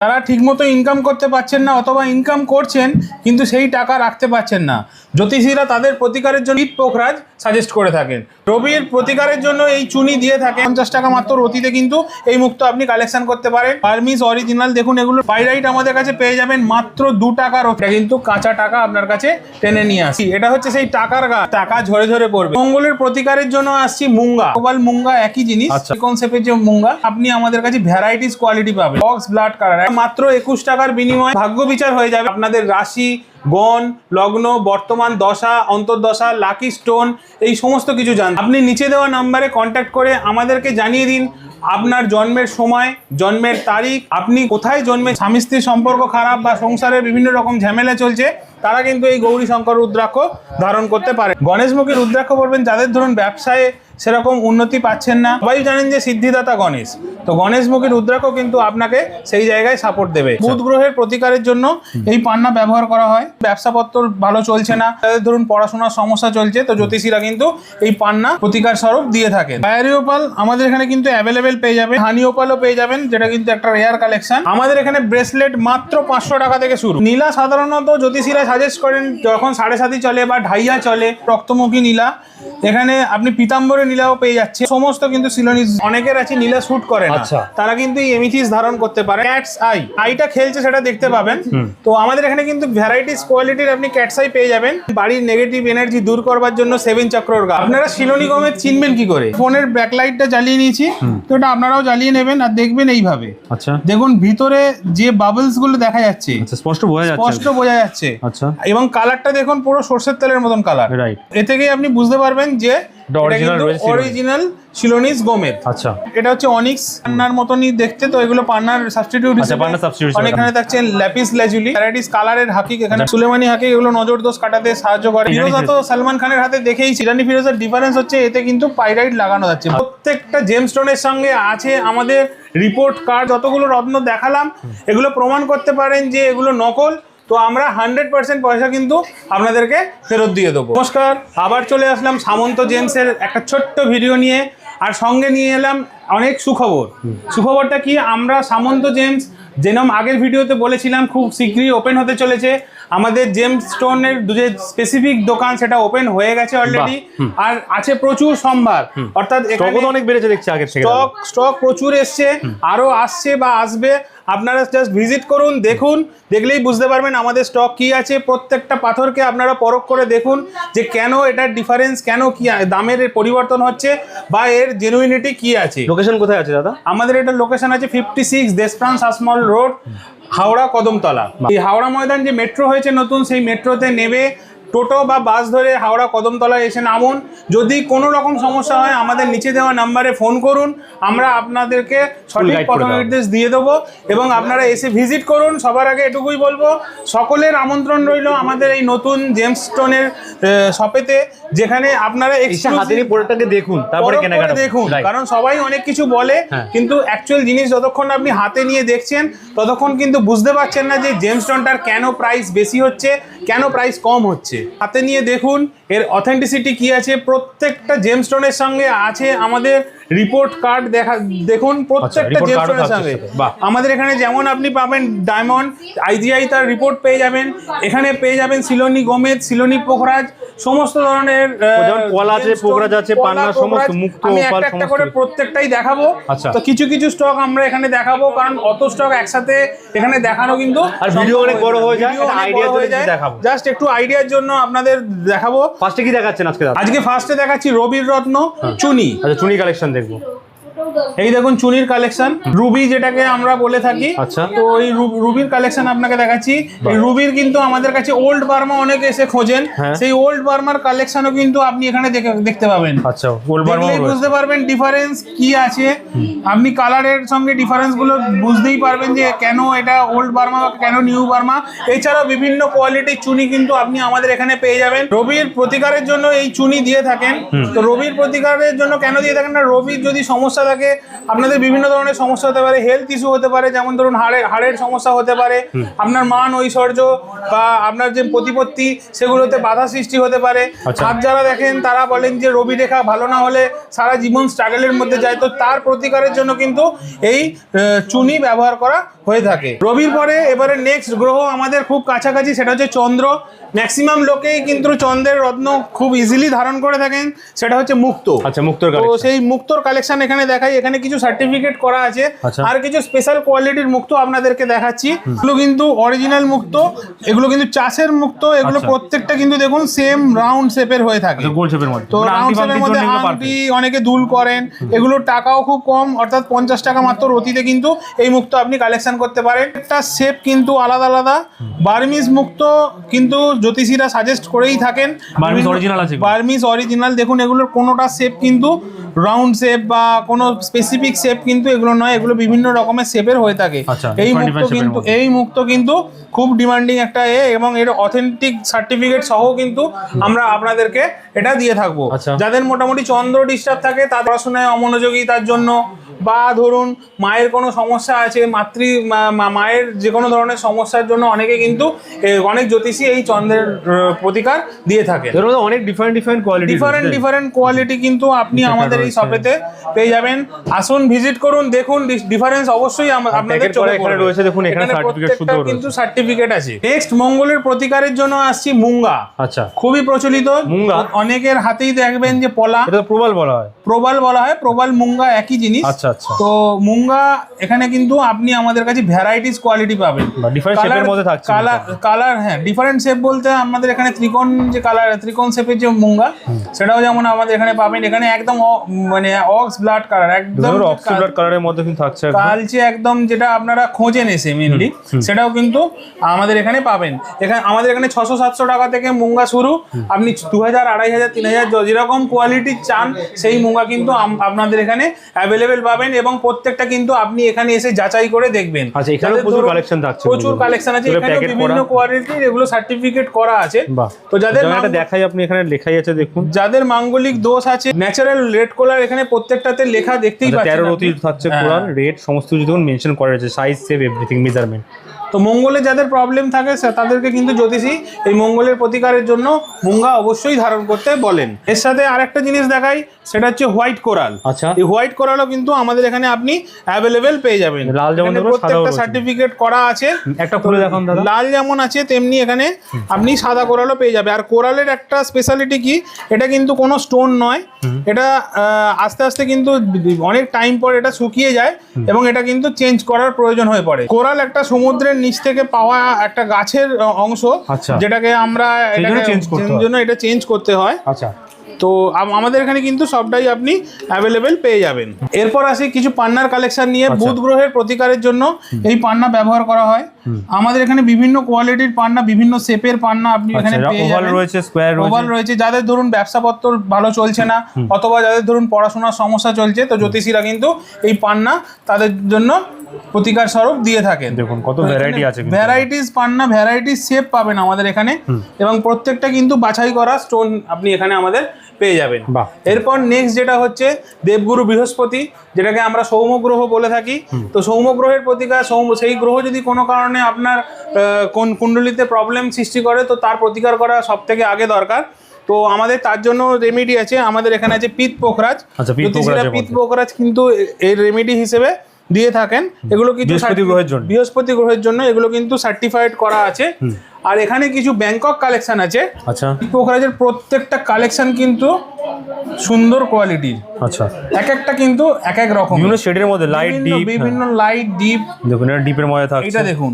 তারা ঠিকমতো ইনকাম করতে পারছেন না অথবা ইনকাম করছেন কিন্তু সেই টাকা রাখতে পারছেন না। জ্যোতিষীরা তাদের প্রতিকারের জন্য ঈদ পোখরাজ সাজেস্ট করে থাকেন। রবির প্রতিকারের জন্য এই চুনি দিয়ে থাকে পঞ্চাশ টাকা মাত্র রতিতে কিন্তু এই মুক্ত আপনি কালেকশন করতে পারেন। পারমিস অরিজিনাল দেখুন এগুলো পাইরাইট আমাদের কাছে পেয়ে যাবেন মাত্র দু টাকার এটা কিন্তু কাঁচা টাকা আপনার কাছে টেনে নিয়ে আসি। এটা হচ্ছে সেই টাকার গাছ টাকা ঝরে ঝরে পড়বে। মঙ্গলের প্রতিকারের জন্য আসছি মুঙ্গা। গোপাল মুঙ্গা একই জিনিস। আচ্ছা। কনসেপ্টের যে মুঙ্গা আপনি আমাদের কাছে ভ্যারাইটিস কোয়ালিটি পাবেন। বক্স ব্লাড কালার মাত্র একুশ টাকার বিনিময়ে ভাগ্য বিচার হয়ে যাবে। আপনাদের রাশি গণ লগ্ন বর্তমান দশা অন্তর্দশা লাকি স্টোন এই সমস্ত কিছু জান। আপনি নিচে দেওয়া নাম্বারে কন্ট্যাক্ট করে আমাদেরকে জানিয়ে দিন আপনার জন্মের সময় জন্মের তারিখ আপনি কোথায় জন্মে স্বামী স্ত্রীর সম্পর্ক খারাপ বা সংসারের বিভিন্ন রকম ঝামেলা চলছে তারা কিন্তু এই গৌরী শঙ্কর রুদ্রাক্ষ ধারণ করতে পারে। গণেশমুখী রুদ্রাক্ষ পড়বেন যাদের ধরুন ব্যবসায় সেরকম উন্নতি পাচ্ছেন না সবাই জানেন যে সিদ্ধিদাতা গণেশ। তো গণেশমুখী রুদ্রাক্ষ কিন্তু আপনাকে সেই জায়গায় সাপোর্ট দেবে। বুধ গ্রহের প্রতিকারের জন্য এই পান্না ব্যবহার করা হয়। ব্যবসাপত্র ভালো চলছে না। তাদের ধরুন পড়াশোনার সমস্যা চলছে, তো জ্যোতিষীরা কিন্তু এই পান্না প্রতিকার স্বরূপ দিয়ে থাকে বায়ারিওপাল আমাদের এখানে কিন্তু অ্যাভেলেবেল পেয়ে যাবেন, হানিওপালও পেয়ে যাবেন, যেটা কিন্তু একটা রেয়ার কালেকশন আমাদের এখানে ব্রেসলেট মাত্র পাঁচশো টাকা থেকে শুরু। নীলা সাধারণত জ্যোতিষীরা সাজেস্ট করেন, যখন সাড়ে সাতি চলে বা ঢাইয়া চলে, রক্তমুখী নীলা এখানে আপনি পিতাম্বরে নীলাও পেয়ে যাচ্ছে সমস্ত কিন্তু সিলোনি অনেকের আছে নীলা শুট করে না। আচ্ছা। তারা কিন্তু এই এমিথিস ধারণ করতে পারে। ক্যাটস আই আইটা খেলছে সেটা দেখতে পাবেন। তো আমাদের এখানে কিন্তু ভ্যারাইটিস কোয়ালিটির আপনি ক্যাটস আই পেয়ে যাবেন। বাড়ির নেগেটিভ এনার্জি দূর করবার জন্য সেভেন চক্রর গা। আপনারা শিলোনি গমের চিনবেন কি করে? ফোনের ব্যাকলাইটটা জ্বালিয়ে নিয়েছি। তো এটা আপনারাও জ্বালিয়ে নেবেন আর দেখবেন এইভাবে। আচ্ছা। দেখুন ভিতরে যে বাবলসগুলো দেখা যাচ্ছে আচ্ছা স্পষ্ট বোঝা যাচ্ছে। স্পষ্ট বোঝা যাচ্ছে। আচ্ছা। এবং কালারটা দেখুন পুরো সর্ষের তেলের মতন কালার রাইট এ থেকেই আপনি বুঝতে পারবেন যে রয়েছে সিলোনি। অরিজিনাল শিলোনিস গোমেদ আচ্ছা। এটা হচ্ছে অনিক্স পান্নার মতনই দেখতে তো এগুলো পান্নার সাবস্টিটিউট আচ্ছা, হিসেবে। এখানে থাকছে ল্যাপিস ল্যাজুলি ভ্যারাইটিস কালারের হাকিক এখানে। সুলেমানি হাকিক এগুলো নজর দোষ কাটাতে সাহায্য করে। ফিরোজা তো সালমান খানের হাতে দেখেই ইরানি ফিরোজার ডিফারেন্স হচ্ছে এতে কিন্তু পাইরাইট লাগানো যাচ্ছে। প্রত্যেকটা জেমস্টোনের সঙ্গে আছে আমাদের রিপোর্ট কার্ড যতগুলো রত্ন দেখালাম এগুলো প্রমাণ করতে পারেন যে এগুলো নকল। তো আমরা হান্ড্রেড পার্সেন্ট পয়সা কিন্তু আপনাদেরকে ফেরত দিয়ে দেবো। নমস্কার আবার চলে আসলাম সামন্ত জেমসের একটা ছোট্ট ভিডিও নিয়ে আর সঙ্গে নিয়ে এলাম অনেক সুখবর। সুখবরটা কি? আমরা সামন্ত জেমস যেরম আগের ভিডিওতে বলেছিলাম খুব শীঘ্রই ওপেন হতে চলেছে। আমাদের জেমস স্টোনের যে স্পেসিফিক দোকান সেটা ওপেন হয়ে গেছে অলরেডি আর আছে প্রচুর সম্ভার। অর্থাৎ অনেক বেড়েছে দেখছি আগের স্টক স্টক প্রচুর এসছে আরও আসছে বা আসবে। আপনারা জাস্ট ভিজিট করুন দেখুন দেখলেই বুঝতে পারবেন আমাদের স্টক কি আছে। প্রত্যেকটা পাথরকে আপনারা পরখ করে দেখুন যে কেন এটার ডিফারেন্স কেন কি দামের পরিবর্তন হচ্ছে বা এর জেনুইনিটি কি আছে। লোকেশন কোথায় আছে দাদা? আমাদের এটা লোকেশন আছে fifty six Deshapran Sasmal road Howrah Kadamtala. এই হাওড়া ময়দান যে মেট্রো হয়েছে নতুন সেই মেট্রোতে নেবে টোটো বা বাস ধরে হাওড়া কদমতলায় এসে নামুন। যদি কোনো রকম সমস্যা হয় আমাদের নিচে দেওয়া নাম্বারে ফোন করুন। আমরা আপনাদেরকে সঠিক পথ। নির্দেশ দিয়ে দেবো এবং আপনারা এসে ভিজিট করুন। সবার আগে এটুকুই বলব সকলের আমন্ত্রণ রইল আমাদের এই নতুন জেমস স্টোনের শপেতে যেখানে আপনারা এসে exclusive- হাতে নিয়ে প্রোডাক্টটাকে দেখুন তারপরে কেনাকাটা দেখুন কারণ সবাই অনেক কিছু বলে হ্যাঁ। কিন্তু অ্যাকচুয়াল জিনিস যতক্ষণ আপনি হাতে নিয়ে দেখছেন ততক্ষণ কিন্তু বুঝতে পারছেন না যে জেমস্টোনটার কেন প্রাইস বেশি হচ্ছে কেন প্রাইস কম হচ্ছে। হাতে নিয়ে দেখুন এর অথেন্টিসিটি কি আছে? প্রত্যেকটা জেমস্টোনের সঙ্গে আছে আমাদের রিপোর্ট কার্ড দেখা দেখুন প্রত্যেকটা report card জেমস্টোনের সঙ্গে। আমাদের এখানে যেমন আপনি পাবেন ডায়মন্ড আইজিআই তার রিপোর্ট পেয়ে যাবেন। এখানে পেয়ে যাবেন সিলোনি গোমেদ সিলোনি পোখরাজ সমস্ত ধরনের আহ, আছে, পোখরাজ আছে, পান্না, সমস্ত। মুক্তো, আমি একটা একটা করে প্রত্যেকটাই দেখাবো। আচ্ছা। তো কিছু কিছু স্টক আমরা এখানে দেখাবো কারণ অত স্টক একসাথে এখানে দেখানো কিন্তু আর video অনেক বড় হয়ে যায়, যায়। দেখাবো। জাস্ট একটু আইডিয়ার জন্য আপনাদের দেখাবো। ফার্স্টে কি দেখাচ্ছেন আজকে আজকে ফার্স্টে দেখাচ্ছি রবির রত্ন চুনি। আচ্ছা চুনি কালেকশন দেখব। এই দেখুন চুনির কালেকশন রুবি যেটাকে আমরা বলে থাকি আচ্ছা। তো এই রুবির কালেকশন আপনাকে দেখাচ্ছি। এই রুবির কিন্তু আমাদের কাছে ওল্ড বার্মা অনেকে এসে খোঁজেন। হ্যাঁ। সেই ওল্ড বার্মার কালেকশনও কিন্তু আপনি এখানে দেখতে পাবেন। আচ্ছা গোলবার দেখলেই বুঝতে পারবেন ডিফারেন্স কি আছে। আপনি কালারের সঙ্গে ডিফারেন্সগুলো বুঝতেই পারবেন যে কেন এটা ওল্ড বার্মা বা কেন নিউ বার্মা এছাড়াও বিভিন্ন কোয়ালিটির চুনি কিন্তু আপনি আমাদের এখানে পেয়ে যাবেন। রবির প্রতিকারের জন্য এই চুনি দিয়ে থাকেন। তো রবির প্রতিকারের জন্য কেন দিয়ে থাকেন না? রবির যদি সমস্যা থাকে। আপনাদের বিভিন্ন ধরনের সমস্যা হতে পারে হেলথ ইস্যু হতে পারে যেমন ধরুন হাড়ের হাড়ের সমস্যা হতে পারে আপনার মান ঐশ্বর্য বা আপনার যে প্রতিপত্তি সেগুলোতে বাধা সৃষ্টি হতে পারে। আর যারা দেখেন তারা বলেন যে রবি রেখা ভালো না হলে সারা জীবন স্ট্রাগলের মধ্যে যায়। তো তার প্রতিকারের জন্য কিন্তু এই চুনি ব্যবহার করা হয়ে থাকে। রবির পরে এবারে নেক্সট গ্রহ আমাদের খুব কাছাকাছি সেটা হচ্ছে চন্দ্র। ম্যাক্সিমাম লোকেই কিন্তু চন্দ্রের রত্ন খুব ইজিলি ধারণ করে থাকেন সেটা হচ্ছে মুক্ত। আচ্ছা মুক্তর তো সেই মুক্তর কালেকশন এখানে দেখাই এখানে কিছু সার্টিফিকেট করা আছে। আচ্ছা। আর কিছু স্পেশাল কোয়ালিটির মুক্ত আপনাদেরকে দেখাচ্ছি। এগুলো কিন্তু অরিজিনাল মুক্ত এগুলো কিন্তু চাষের মুক্ত এগুলো আচ্ছা। প্রত্যেকটা কিন্তু দেখুন সেম রাউন্ড শেপের হয়ে থাকে। গোল শেপের মধ্যে। তো মানে রাউন্ড শেপের মধ্যে আংটি অনেকে দুল করেন। এগুলোর টাকাও খুব কম অর্থাৎ পঞ্চাশ টাকা মাত্র রতিতে কিন্তু এই মুক্ত আপনি কালেকশন করতে পারেন। একটা শেপ কিন্তু আলাদা আলাদা। বার্মিজ মুক্ত কিন্তু জ্যোতিষীরা সাজেস্ট করেই থাকেন। বার্মিজ original আছে বার্মিজ অরিজিনাল দেখুন এগুলোর কোনোটা শেপ কিন্তু রাউন্ড শেপ বা কোনো স্পেসিফিক শেপ কিন্তু এগুলো নয়। এগুলো বিভিন্ন রকমের শেপের হয়ে থাকে। আচ্ছা, এই মুক্ত কিন্তু এই মুক্ত কিন্তু খুব ডিমান্ডিং একটা এ এবং এর অথেন্টিক সার্টিফিকেট সহ কিন্তু আমরা আপনাদেরকে এটা দিয়ে থাকব। আচ্ছা। যাদের মোটামুটি চন্দ্র ডিস্টার্ব থাকে তার পড়াশোনায় অমনোযোগী তার জন্য বা ধরুন মায়ের কোনো সমস্যা আছে মাতৃ মায়ের যে কোনো ধরনের সমস্যার জন্য অনেকে কিন্তু অনেক জ্যোতিষী এই চন্দ্রের প্রতিকার দিয়ে থাকে। মধ্যে অনেক different different quality different different quality কিন্তু আপনি আমাদের এই। শপেতে পেয়ে যাবেন। আসুন ভিজিট করুন দেখুন ডিফারেন্স অবশ্যই আপনাদের চোখে এখানে রয়েছে, দেখুন এখানে প্রত্যেকটা সুদ্ধ রয়েছে। কিন্তু সার্টিফিকেট আছে। নেক্সট মঙ্গলের প্রতিকারের জন্য আসছি মুঙ্গা। আচ্ছা। খুবই প্রচলিত। মুঙ্গা? অনেকের হাতেই দেখবেন যে পলা। এটা প্রবাল বলা হয়। প্রবাল বলা হয় প্রবাল মুঙ্গা একই জিনিস। আচ্ছা আচ্ছা। তো মুঙ্গা এখানে কিন্তু আপনি আমাদের কাছে ভ্যারাইটিস কোয়ালিটি পাবেন। মধ্যে থাকছে কালার কালার হ্যাঁ ডিফারেন্ট শেপ বলতে আমাদের এখানে ত্রিকোণ যে কালার ত্রিকোণ শেপের যে মুঙ্গা সেটাও যেমন আমাদের এখানে পাবেন। এখানে একদম মানে অক্স ব্লাড কালার একদম যে অক্সিডার কালারের মধ্যে কিন্তু থাকছে। কালচে একদম যেটা আপনারা খোঁজেন এসে মেনলি সেটাও কিন্তু আমাদের এখানে পাবেন। এখানে আমাদের এখানে ছশো সাতশো টাকা থেকে মুঙ্গা শুরু। আপনি দু হাজার আড়াই হাজার তিন হাজার যেরকম কোয়ালিটি চান সেই মুঙ্গা কিন্তু আপনাদের এখানে অ্যাভেলেবেল পাবেন এবং প্রত্যেকটা কিন্তু আপনি এখানে এসে যাচাই করে দেখবেন। আচ্ছা, এখানে প্রচুর কালেকশন থাকছে প্রচুর কালেকশন আছে এখানে বিভিন্ন কোয়ালিটি কোয়ালিটির এগুলো সার্টিফিকেট করা আছে। তো যাদের যেমন দেখাই আপনি এখানে লেখাই আছে দেখুন। যাদের মাঙ্গলিক দোষ আছে ন্যাচারাল রেড কলার এখানে প্রত্যেকটাতে লেখা দেখতেই আচ্ছা, পাচ্ছেন তেরো আপনি। রতি থাকছে হ্যাঁ। কোরআন রেট সমস্ত কিছু দেখুন মেনশন করা আছে সাইজ সেভ এভরিথিং মেজারমেন্ট তো মঙ্গলে যাদের প্রবলেম থাকে তাদেরকে কিন্তু জ্যোতিষী এই মঙ্গলের প্রতিকারের জন্য মুঙ্গা অবশ্যই ধারণ করতে বলেন। এর সাথে আরেকটা জিনিস দেখাই সেটা হচ্ছে হোয়াইট কোরাল। আচ্ছা। এই হোয়াইট কোরালও কিন্তু আমাদের এখানে আপনি অ্যাভেলেবেল পেয়ে যাবেন। লাল যেমন প্রত্যেকটা সার্টিফিকেট করা আছে। একটা খুলে দেখান দাদা। লাল যেমন আছে তেমনি এখানে আপনি সাদা কোরালও পেয়ে যাবে আর কোরালের একটা স্পেশালিটি কি? এটা কিন্তু কোনো স্টোন নয়। এটা আস্তে আস্তে কিন্তু অনেক টাইম পর এটা শুকিয়ে যায় এবং এটা কিন্তু চেঞ্জ করার প্রয়োজন হয়ে পড়ে। কোরাল একটা সমুদ্রের নিচ থেকে পাওয়া একটা গাছের অংশ আচ্ছা। যেটাকে আমরা জন্য এটা চেঞ্জ করতে হয়। আচ্ছা। তো আমাদের এখানে কিন্তু সবটাই আপনি অ্যাভেলেবেল পেয়ে যাবেন। এরপর আসি কিছু পান্নার কালেকশন নিয়ে। আচ্ছা। বুধ গ্রহের প্রতিকারের জন্য এই পান্না ব্যবহার করা হয়। আমাদের এখানে বিভিন্ন কোয়ালিটির পান্না বিভিন্ন শেপের পান্না আপনি এখানে আচ্ছা পেয়ে ওভাল যাবেন। রয়েছে স্কোয়ার ওভাল রয়েছে রয়েছে। যাদের ধরুন ব্যবসাপত্র ভালো চলছে না অথবা যাদের ধরুন পড়াশোনার সমস্যা চলছে তো জ্যোতিষীরা কিন্তু এই পান্না তাদের জন্য প্রতিকার স্বরূপ দিয়ে থাকেন। দেখুন কত ভ্যারাইটি আছে। ভ্যারাইটিস পান্না ভ্যারাইটিস শেপ পাবেন আমাদের এখানে। এবং প্রত্যেকটা কিন্তু বাছাই করা স্টোন আপনি এখানে আমাদের পেয়ে যাবেন। এরপর নেক্সট যেটা হচ্ছে দেবগুরু বৃহস্পতি যেটাকে আমরা সৌম গ্রহ বলে থাকি। তো সৌম গ্রহের প্রতিকার সৌম সেই গ্রহ যদি কোনো কারণে আপনার কোন কুণ্ডলিতে প্রবলেম সৃষ্টি করে তো তার প্রতিকার করা সব থেকে আগে দরকার। তো আমাদের তার জন্য রেমেডি আছে আমাদের এখানে আছে পিত পোখরাজ। আচ্ছা, পিত। পোখরাজ কিন্তু এর রেমেডি হিসেবে দিয়ে থাকেন এগুলো কিন্তু বৃহস্পতি গ্রহের জন্য। বৃহস্পতি গ্রহের জন্য এগুলো কিন্তু সার্টিফাইড করা আছে। আর এখানে কিছু ব্যাংকক কালেকশন আছে। আচ্ছা। কোকরাজের প্রত্যেকটা কালেকশন কিন্তু সুন্দর কোয়ালিটির আচ্ছা। এক একটা কিন্তু এক এক রকম বিভিন্ন শেডের মধ্যে লাইট ডিপ বিভিন্ন লাইট ডিপ দেখুন এটা ডিপের মধ্যে থাকে এটা দেখুন।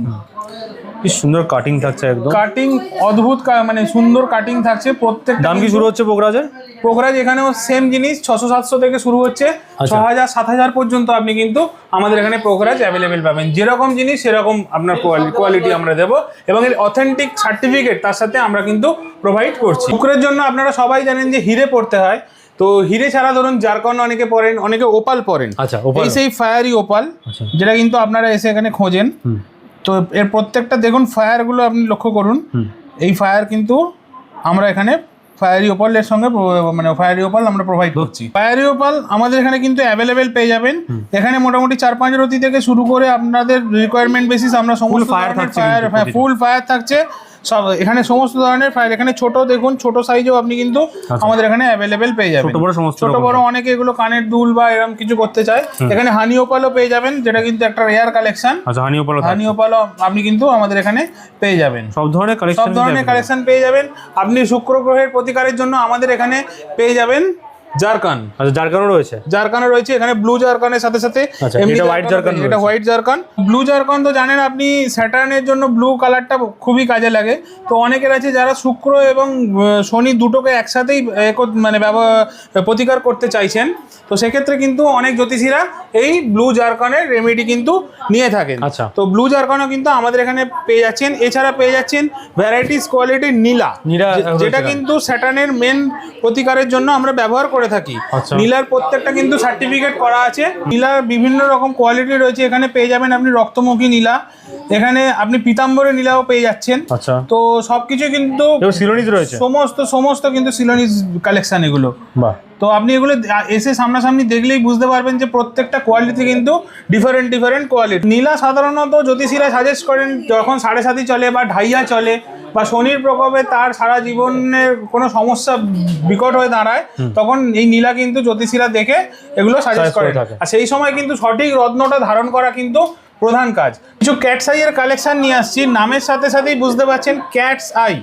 কি সুন্দর কাটিং থাকছে একদম। কাটিং অদ্ভুত মানে সুন্দর কাটিং থাকছে প্রত্যেকটা দাম কি শুরু হচ্ছে পোকরাজের পোখরাজ এখানেও সেম জিনিস ছশো সাতশো থেকে শুরু হচ্ছে ছ আচ্ছা। হাজার সাত হাজার পর্যন্ত আপনি কিন্তু আমাদের এখানে পোখরাজ অ্যাভেলেবেল পাবেন। যেরকম জিনিস সেরকম আপনার কোয়ালিটি আমরা দেবো এবং এর অথেন্টিক সার্টিফিকেট তার সাথে আমরা কিন্তু প্রোভাইড করছি। পুকুরের জন্য আপনারা সবাই জানেন যে হিরে পড়তে হয়। তো হিরে ছাড়া ধরুন জারকন অনেকে পড়েন অনেকে ওপাল পড়েন। আচ্ছা এই সেই ফায়ারি ওপাল আচ্ছা। যেটা কিন্তু আপনারা এসে এখানে খোঁজেন। তো এর প্রত্যেকটা দেখুন ফায়ারগুলো আপনি লক্ষ্য করুন। এই ফায়ার কিন্তু আমরা এখানে ফায়ারি ওপালের সঙ্গে মানে ফায়ারি ওপাল আমরা প্রোভাইড করছি। ফায়ারি ওপাল আমাদের এখানে কিন্তু অ্যাভেলেবেল পেয়ে যাবেন। এখানে মোটামুটি চার পাঁচ রতি থেকে শুরু করে আপনাদের রিকোয়ারমেন্ট বেসিস আমরা সমস্ত ফায়ার থাকছে ফায়ার ফুল ফায়ার থাকছে। সব এখানে সমস্ত ধরনের ফাইল এখানে ছোট দেখুন ছোট সাইজেও আপনি কিন্তু আমাদের এখানে অ্যাভেলেবেল পেয়ে যাবেন। ছোট বড় সমস্ত ছোট বড় অনেকে এগুলো কানের দুল বা এরকম কিছু করতে চায়। এখানে হানি ওপালও পেয়ে যাবেন যেটা কিন্তু একটা রেয়ার কালেকশন আচ্ছা হানি ওপাল হানি ওপালও আপনি কিন্তু আমাদের এখানে পেয়ে যাবেন। সব ধরনের কালেকশন সব ধরনের কালেকশন পেয়ে যাবেন। আপনি শুক্র গ্রহের প্রতিকারের জন্য আমাদের এখানে পেয়ে যাবেন। জারকান। আচ্ছা জারকানও রয়েছে? জারকানও রয়েছে এখানে ব্লু জারকানের সাথে সাথে আচ্ছা, এটা white জারকান এটা হোয়াইট জারকান। ব্লু জারকান তো জানেন আপনি স্যাটার্নের জন্য ব্লু কালারটা খুবই কাজে লাগে। তো অনেকের আছে যারা শুক্র এবং শনি দুটোকে একসাথেই মানে প্রতিকার করতে চাইছেন। তো সেক্ষেত্রে কিন্তু অনেক জ্যোতিষীরা এই ব্লু জারকানের রেমেডি কিন্তু নিয়ে থাকেন। আচ্ছা। তো ব্লু জারকানও কিন্তু আমাদের এখানে পেয়ে যাচ্ছেন। এছাড়া পেয়ে যাচ্ছেন ভ্যারাইটিস কোয়ালিটির নীলা। নীলা যেটা কিন্তু স্যাটার্নের মেন প্রতিকারের জন্য আমরা ব্যবহার করে থাকি। আচ্ছা। নীলার প্রত্যেকটা কিন্তু সার্টিফিকেট করা আছে। নীলার বিভিন্ন রকম কোয়ালিটি রয়েছে এখানে পেয়ে যাবেন আপনি রক্তমুখী নীলা। এখানে আপনি পিতাম্বরে নীলাও পেয়ে যাচ্ছেন। আচ্ছা। তো সবকিছু কিন্তু সিলোনিজ রয়েছে। সমস্ত সমস্ত কিন্তু সিলোনিস কালেকশন এগুলো। বাহ। তো আপনি এগুলো এসে সামনাসামনি দেখলেই বুঝতে পারবেন যে প্রত্যেকটা কোয়ালিটি কিন্তু ডিফারেন্ট ডিফারেন্ট কোয়ালিটি নীলা সাধারণত জ্যোতিষীরা সাজেস্ট করেন যখন সাড়ে সাতি চলে বা ঢাইয়া চলে বা শনির প্রকোপে তার সারা জীবনের কোনো সমস্যা বিকট হয়ে দাঁড়ায় তখন এই নীলা কিন্তু জ্যোতিষীরা দেখে এগুলো সাজেস্ট করে। আর সেই সময় কিন্তু সঠিক রত্নটা ধারণ করা কিন্তু প্রধান কাজ। কিছু ক্যাট সাইয়ের কালেকশন নিয়ে আসছি নামের সাথে সাথেই বুঝতে পারছেন ক্যাটস আই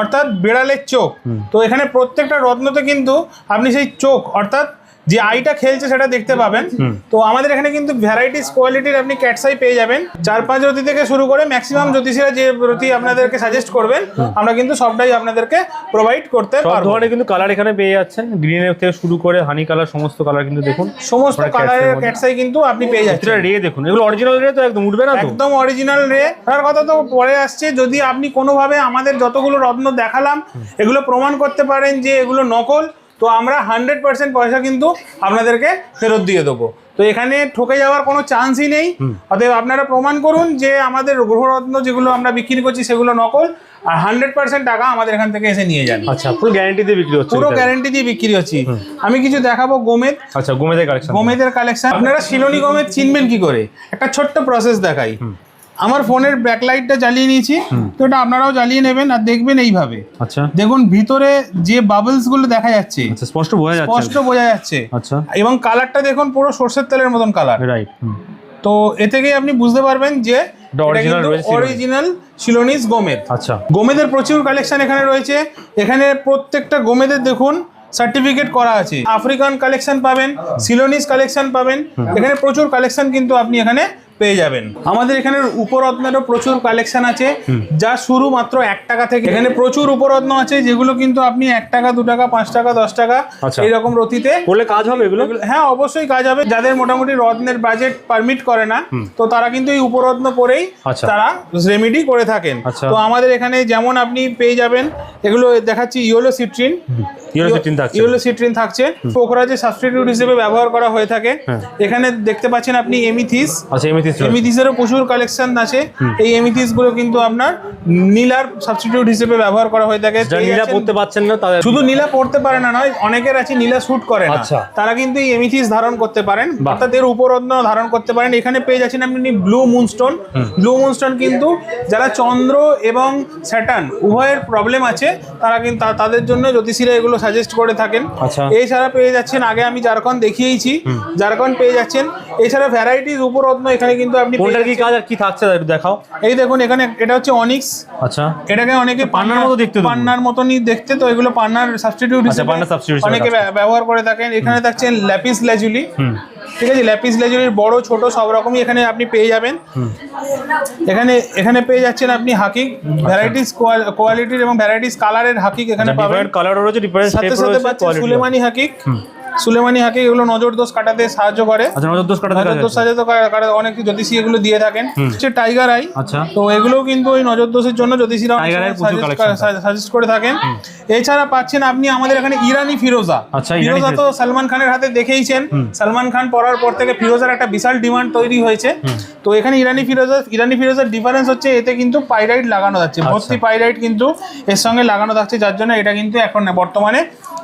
অর্থাৎ বেড়ালের চোখ। তো এখানে প্রত্যেকটা রত্নতে কিন্তু আপনি সেই চোখ অর্থাৎ যে আইটা খেলছে সেটা দেখতে পাবেন। তো আমাদের এখানে কিন্তু ভ্যারাইটিস কোয়ালিটির আপনি ক্যাটসাই পেয়ে যাবেন। চার পাঁচ রতি থেকে শুরু করে ম্যাক্সিমাম জ্যোতিষীরা যে রতি আপনাদেরকে সাজেস্ট করবেন আমরা কিন্তু সবটাই আপনাদেরকে প্রোভাইড করতে পারব। ধরনের কিন্তু কালার এখানে পেয়ে যাচ্ছেন। গ্রিনের থেকে শুরু করে হানি কালার সমস্ত কালার কিন্তু দেখুন। সমস্ত এর কালারের ক্যাটসাই কিন্তু আপনি পেয়ে যাচ্ছেন। রে দেখুন। এগুলো অরিজিনাল রে তো একদম উঠবে না তো? একদম অরিজিনাল রে তার কথা তো পরে আসছে যদি আপনি কোনোভাবে আমাদের যতগুলো রত্ন দেখালাম এগুলো প্রমাণ করতে পারেন যে এগুলো নকল তো আমরা হান্ড্রেড পার্সেন্ট পয়সা কিন্তু আপনাদেরকে ফেরত দিয়ে দেবো। তো এখানে ঠকে যাওয়ার কোনো চান্সই নেই। অতএব আপনারা প্রমাণ করুন যে আমাদের গ্রহরত্ন যেগুলো আমরা বিক্রি করছি সেগুলো নকল আর হান্ড্রেড পার্সেন্ট টাকা আমাদের এখান থেকে এসে নিয়ে যান আচ্ছা ফুল গ্যারান্টি দিয়ে বিক্রি হচ্ছে পুরো। গ্যারেন্টি দিয়ে বিক্রি হচ্ছে। আমি কিছু দেখাবো গোমেদ। আচ্ছা গোমেদের কালেকশন গোমেদের কালেকশন আপনারা শিলনি গোমেদ চিনবেন কি করে? একটা ছোট্ট প্রসেস দেখাই। আমার ফোনের ব্যাকলাইটটা জ্বালিয়ে নিয়েছি। তো এটা আপনারাও জ্বালিয়ে নেবেন আর দেখবেন এইভাবে। আচ্ছা। দেখুন ভিতরে যে বাবলসগুলো দেখা যাচ্ছে আচ্ছা স্পষ্ট বোঝা যাচ্ছে। স্পষ্ট বোঝা যাচ্ছে। আচ্ছা। এবং কালারটা দেখুন পুরো সর্ষের তেলের মতন কালার রাইট তো এ থেকেই আপনি বুঝতে পারবেন যে। অরিজিনাল শিলোনিস গোমেদ আচ্ছা। গোমেদের প্রচুর কালেকশন এখানে রয়েছে। এখানে প্রত্যেকটা গোমেদের দেখুন সার্টিফিকেট করা আছে। আফ্রিকান কালেকশন পাবেন সিলোনিস কালেকশন পাবেন। এখানে প্রচুর কালেকশন কিন্তু আপনি এখানে পেয়ে যাবেন। আমাদের এখানে উপরত্নেরও প্রচুর কালেকশন আছে। যা শুরু মাত্র এক টাকা থেকে এখানে প্রচুর উপরত্ন আছে যেগুলো কিন্তু আপনি এক টাকা দু টাকা পাঁচ টাকা দশ টাকা আচ্ছা। এইরকম রতিতে করলে কাজ হবে এগুলো? হ্যাঁ অবশ্যই কাজ হবে। যাদের মোটামুটি রত্নের বাজেট পারমিট করে না তো তারা কিন্তু এই উপরত্ন পরেই আচ্ছা। তারা রেমেডি করে থাকেন। আচ্ছা। তো আমাদের এখানে যেমন আপনি পেয়ে যাবেন এগুলো দেখাচ্ছি ইয়েলো সিট্রিন ইয়েলো সিট্রিন থাকছে। যে সাবস্টিটিউট হিসেবে ব্যবহার করা হয়ে থাকে। হ্যাঁ। এখানে দেখতে পাচ্ছেন আপনি এমিথিস আচ্ছা এমিথিসেরও প্রচুর কালেকশন আছে। এই এমিথিসগুলো কিন্তু আপনার নীলার সাবস্টিটিউট হিসেবে ব্যবহার করা হয়ে থাকে। নীলা পড়তে পারছেন না তাদের শুধু নীলা পড়তে পারে না নয় অনেকের আছে নীলা শুট করে না। আচ্ছা। তারা কিন্তু এই এমিথিস ধারণ করতে পারেন। অর্থাৎ এর উপরত্ন ধারণ করতে পারেন। এখানে পেয়ে যাচ্ছেন আপনি ব্লু মুনস্টোন ব্লু মুনস্টোন কিন্তু যারা চন্দ্র এবং স্যাটার্ন উভয়ের প্রবলেম আছে তারা কিন্তু তাদের জন্য জ্যোতিষীরা এগুলো সাজেস্ট করে থাকেন। আচ্ছা। এছাড়া পেয়ে যাচ্ছেন আগে আমি জারকন দেখিয়েছি। জারকন পেয়ে যাচ্ছেন। এছাড়া ভ্যারাইটিস উপরত্ন এখানে কিন্তু আপনি কোনটার কি কাজ আর কি থাকছে একটু দেখাও। এই দেখুন এখানে এটা হচ্ছে অনিক্স আচ্ছা। এটাকে অনেকে পান্নার মতো দেখতে। পান্নার মতনই দেখতে তো এগুলো পান্নার সাবস্টিটিউট আচ্ছা, পান্নার অনেকে ব্যবহার করে থাকেন। এখানে ল্যাপিস ল্যাজুলি ঠিক আছে ল্যাপিস বড় ছোট সব রকমই এখানে আপনি পেয়ে যাবেন। এখানে এখানে পেয়ে যাচ্ছেন আপনি হাকিক। ভ্যারাইটিস কোয়ালিটির এবং ভ্যারাইটিস কালারের হাকিক এখানে পাবেন। ডিফারেন্ট কালার রয়েছে সাথে সাথে পাচ্ছেন সুলেমানি হাকিক। সুলেমানি হাকে এগুলো নজর দোষ কাটাতে সাহায্য করে। আচ্ছা নজর দোষ কাটাতে নজর দোষ অনেক জ্যোতিষী এগুলো দিয়ে থাকেন। হচ্ছে টাইগার আই আচ্ছা। তো এগুলোও কিন্তু ওই নজর দোষের জন্য জ্যোতিষীরা। সাজেস্ট করে থাকেন। এছাড়া পাচ্ছেন আপনি আমাদের এখানে ইরানি ফিরোজা। আচ্ছা, ফিরোজা তো সালমান খানের হাতে দেখেইছেন। সালমান খান পড়ার পর থেকে ফিরোজার একটা বিশাল ডিমান্ড তৈরি হয়েছে। তো এখানে ইরানি ফিরোজা ইরানি ফিরোজার ডিফারেন্স হচ্ছে এতে কিন্তু পাইরাইট লাগানো যাচ্ছে। আচ্ছা। ভর্তি পাইরাইট কিন্তু এর সঙ্গে লাগানো থাকছে। যার জন্য এটা কিন্তু এখন বর্তমানে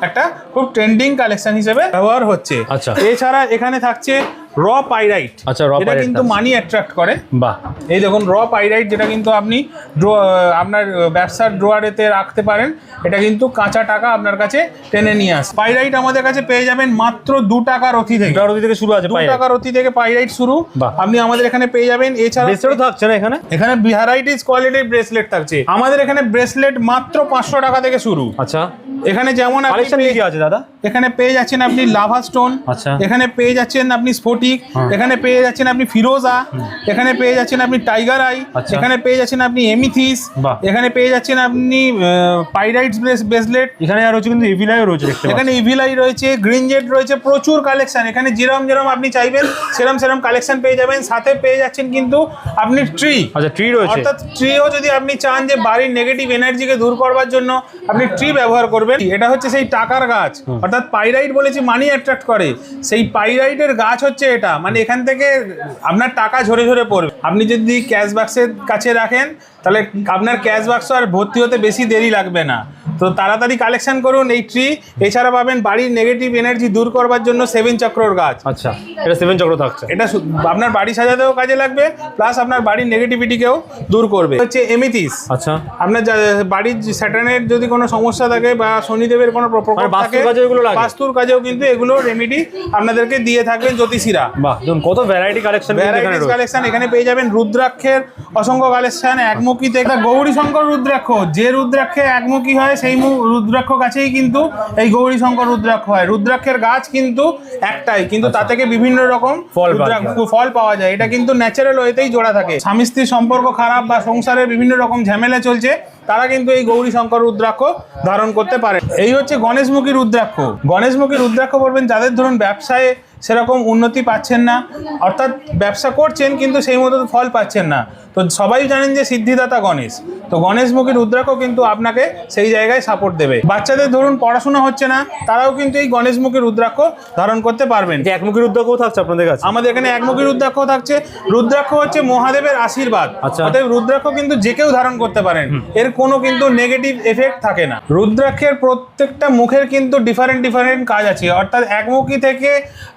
একটা খুব ট্রেন্ডিং কালেকশন হিসেবে ব্যবহার হচ্ছে। আচ্ছা। এছাড়া এখানে থাকছে র পাইরাইট আচ্ছা, এটা কিন্তু মানি অ্যাট্রাক্ট করে। বাহ। এই দেখুন র পাইরাইট যেটা কিন্তু আপনি আপনার ব্যবসার ড্রোয়ারেতে রাখতে পারেন। এটা কিন্তু কাঁচা টাকা আপনার কাছে টেনে নিয়ে আস। পাইরাইট আমাদের কাছে পেয়ে যাবেন মাত্র দু টাকার অতি থেকে। গারোদি থেকে শুরু আছে দু টাকার অতি থেকে পাইরাইট শুরু। আপনি আমাদের এখানে পেয়ে যাবেন। এছাড়া বেস্টেরও থাকছে না এখানে? এখানে ভ্যারাইটিস কোয়ালিটির ব্রেসলেট থাকছে। আমাদের এখানে ব্রেসলেট মাত্র পাঁচশো টাকা থেকে শুরু। আচ্ছা। এখানে যেমন কালেকশন পেয়ে- কি আছে দাদা? এখানে পেয়ে যাচ্ছেন আপনি লাভা স্টোন আচ্ছা। এখানে পেয়ে যাচ্ছেন আপনি স্ফটিক এখানে পেয়ে যাচ্ছেন আপনি ফিরোজা এখানে পেয়ে যাচ্ছেন আপনি টাইগার আই আচ্ছা। এখানে পেয়ে যাচ্ছেন আপনি এমিথিস এখানে পেয়ে যাচ্ছেন আপনি পাইরাইটস ব্রেসলেট। এখানে আর হচ্ছে কিন্তু ইভিলাইও রয়েছে এখানে ইভিলাই রয়েছে গ্রিন জেট রয়েছে প্রচুর কালেকশন এখানে যেরম যেরম আপনি চাইবেন সেরম সেরম কালেকশন পেয়ে যাবেন। সাথে পেয়ে যাচ্ছেন কিন্তু আপনি ট্রি আচ্ছা ট্রি রয়েছে। অর্থাৎ ট্রিও যদি আপনি চান যে বাড়ির নেগেটিভ এনার্জিকে দূর করবার জন্য আপনি ট্রি ব্যবহার করবেন। এটা হচ্ছে সেই টাকার গাছ। অর্থাৎ পাইরাইট বলেছি মানি অ্যাট্রাক্ট করে। সেই পাইরাইটের গাছ হচ্ছে এটা। মানে এখান থেকে আপনার টাকা ঝরে ঝরে পড়বে। আপনি যদি ক্যাশ বাক্সের কাছে রাখেন তাহলে আপনার ক্যাশ বাক্স আর ভর্তি হতে বেশি দেরি লাগবে না। তো তাড়াতাড়ি কালেকশন করুন এই ট্রি এছাড়া পাবেন বাড়ির নেগেটিভ এনার্জি দূর করবার জন্য সেভেন চক্রর গাছ। আচ্ছা এটা সেভেন চক্র থাকছে। এটা আপনার বাড়ি সাজাতেও কাজে লাগবে প্লাস আপনার বাড়ির নেগেটিভিটিকেও দূর করবে। হচ্ছে এমিথিস আচ্ছা। আপনার বাড়ির স্যাটার্নের যদি কোনো সমস্যা থাকে বা শনিদেবের কোনো মানে বাস্তুর থাকে কাজে বাস্তুর কাজেও কিন্তু এগুলো রেমেডি আপনাদেরকে দিয়ে থাকবেন জ্যোতিষীরা। বাহ দেখুন কত ভ্যারাইটি কালেকশন রয়েছে। কালেকশন এখানে পেয়ে যাবেন রুদ্রাক্ষের অসংখ্য কালেকশন একমুখী এটা গৌরী শঙ্কর রুদ্রাক্ষ যে রুদ্রাক্ষে একমুখী হয় সেই রুদ্রাক্ষ গাছেই কিন্তু এই গৌরী শঙ্কর রুদ্রাক্ষ হয়। রুদ্রাক্ষের গাছ কিন্তু একটাই কিন্তু তা থেকে বিভিন্ন রকম আচ্ছা। ফল ফল পাওয়া যায়। এটা কিন্তু ন্যাচারাল ওয়েতেই জোড়া থাকে। স্বামী স্ত্রীর সম্পর্ক খারাপ বা সংসারের বিভিন্ন রকম ঝামেলা চলছে তারা কিন্তু এই গৌরী শঙ্কর রুদ্রাক্ষ ধারণ করতে পারে। এই হচ্ছে গণেশমুখী রুদ্রাক্ষ। গণেশমুখী রুদ্রাক্ষ বলবেন যাদের ধরুন ব্যবসায় সেরকম উন্নতি পাচ্ছেন না অর্থাৎ ব্যবসা করছেন কিন্তু সেই মতো ফল পাচ্ছেন না। তো সবাই জানেন যে সিদ্ধিদাতা গণেশ। তো গণেশমুখী রুদ্রাক্ষ কিন্তু আপনাকে সেই জায়গায় সাপোর্ট দেবে। বাচ্চাদের ধরুন পড়াশোনা হচ্ছে না তারাও কিন্তু এই গণেশমুখী রুদ্রাক্ষ ধারণ করতে পারবেন। যে একমুখী উদ্যোগও থাকছে আপনাদের কাছে? আমাদের এখানে একমুখী রুদ্রাক্ষ থাকছে। রুদ্রাক্ষ হচ্ছে মহাদেবের আশীর্বাদ। আচ্ছা। অতএব রুদ্রাক্ষ কিন্তু যে কেউ ধারণ করতে পারেন। এর কোনো কিন্তু নেগেটিভ এফেক্ট থাকে না। রুদ্রাক্ষের প্রত্যেকটা মুখের কিন্তু ডিফারেন্ট ডিফারেন্ট কাজ আছে। অর্থাৎ একমুখী থেকে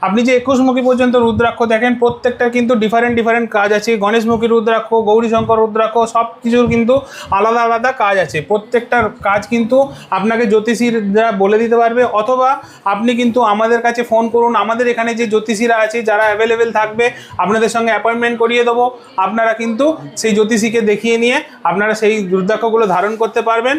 আপনি যে একুশমুখী পর্যন্ত রুদ্রাক্ষ দেখেন, প্রত্যেকটার কিন্তু ডিফারেন্ট ডিফারেন্ট কাজ আছে। গণেশমুখী রুদ্রাক্ষ, গৌরীশঙ্কর রুদ্রাক্ষ, সব কিছুর কিন্তু আলাদা আলাদা কাজ আছে। প্রত্যেকটার কাজ কিন্তু আপনাকে জ্যোতিষীরা বলে দিতে পারবে। অথবা আপনি কিন্তু আমাদের কাছে ফোন করুন। আমাদের এখানে যে জ্যোতিষীরা আছে, যারা অ্যাভেলেবেল থাকবে, আপনাদের সঙ্গে অ্যাপয়েন্টমেন্ট করিয়ে দেবো। আপনারা কিন্তু সেই জ্যোতিষীকে দেখিয়ে নিয়ে আপনারা সেই রুদ্রাক্ষগুলো ধারণ করতে পারবেন।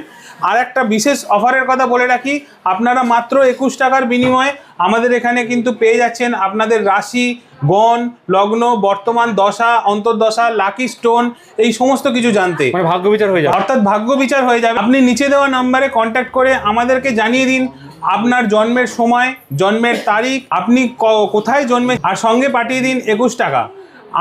আর একটা বিশেষ অফারের কথা বলে রাখি আপনারা মাত্র একুশ টাকার বিনিময়ে আমাদের এখানে কিন্তু পেয়ে যাচ্ছেন আপনাদের রাশি গণ লগ্ন বর্তমান দশা অন্তর্দশা লাকি স্টোন এই সমস্ত কিছু জানতে। মানে ভাগ্য বিচার হয়ে যাবে। অর্থাৎ ভাগ্য বিচার হয়ে যাবে। আপনি নিচে দেওয়া নাম্বারে কন্ট্যাক্ট করে আমাদেরকে জানিয়ে দিন আপনার জন্মের সময় জন্মের তারিখ আপনি কোথায় জন্মে আর সঙ্গে পাঠিয়ে দিন একুশ টাকা।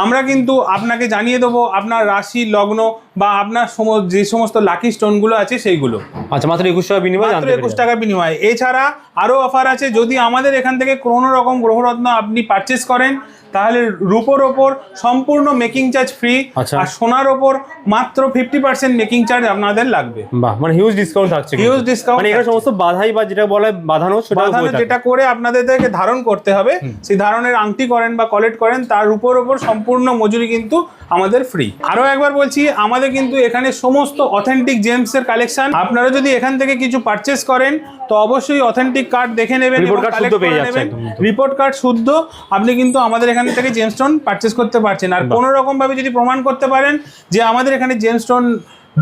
আমরা কিন্তু আপনাকে জানিয়ে দেবো আপনার রাশি লগ্ন বা আপনার যে সমস্ত লাকি স্টোনগুলো আছে সেইগুলো। আচ্ছা মাত্র একুশ টাকা বিনিময় মাত্র একুশ টাকা বিনিময়। এছাড়া আরও অফার আছে যদি আমাদের এখান থেকে কোনো রকম গ্রহরত্ন আপনি পারচেস করেন তাহলে রূপোর ওপর সম্পূর্ণ মেকিং চার্জ ফ্রি। আর সোনার ওপর মাত্র ফিফটি পার্সেন্ট মেকিং চার্জ আপনাদের লাগবে। বাহ মানে হিউজ ডিসকাউন্ট থাকছে হিউজ ডিসকাউন্ট মানে এখানে সমস্ত বাধাই বা যেটা বলা বাঁধানো সেটা যেটা করে আপনাদেরকে ধারণ করতে হবে সেই ধারণের আংটি করেন বা কলেক্ট করেন তার উপর ওপর সম্পূর্ণ মজুরি কিন্তু আমাদের ফ্রি আরও একবার বলছি আমাদের কিন্তু এখানে সমস্ত অথেন্টিক জেমসের কালেকশন আপনারা যদি এখান থেকে কিছু পারচেস করেন তো অবশ্যই অথেন্টিক কার্ড দেখে নেবেন। রিপোর্ট কার্ড শুদ্ধ আপনি কিন্তু আমাদের এখান থেকে জেমস্টোন পারচেস করতে পারছেন। আর কোনো রকম ভাবে যদি প্রমাণ করতে পারেন যে আমাদের এখানে জেমস্টোন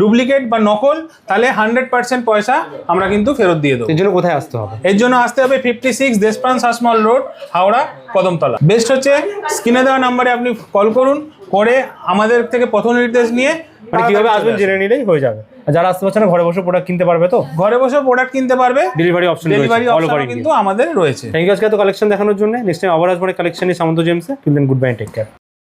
ডুপ্লিকেট বা নকল তাহলে হান্ড্রেড পার্সেন্ট পয়সা আমরা কিন্তু ফেরত দিয়ে দেবো। এর জন্য কোথায় আসতে হবে? এর জন্য আসতে হবে fifty six Deshapran Sasmal road Howrah Kadamtala. Best হচ্ছে স্ক্রিনে দেওয়া নাম্বারে আপনি কল করুন করে আমাদের থেকে পথ নির্দেশ নিয়ে মানে কীভাবে আসবেন জেনে নিলেই হয়ে যাবে। যারা আসতে পারছে না ঘরে বসে প্রোডাক্ট কিনতে পারবে তো? ঘরে বসে প্রোডাক্ট কিনতে পারবে ডেলিভারি অপশন ডেলিভারি অপশন কিন্তু আমাদের রয়েছে। থ্যাংক ইউ আজকে তো কালেকশন দেখানোর জন্য। নেক্সট টাইম আবার আসব কালেকশন নিয়ে। Samanta জেমসে till then goodbye take care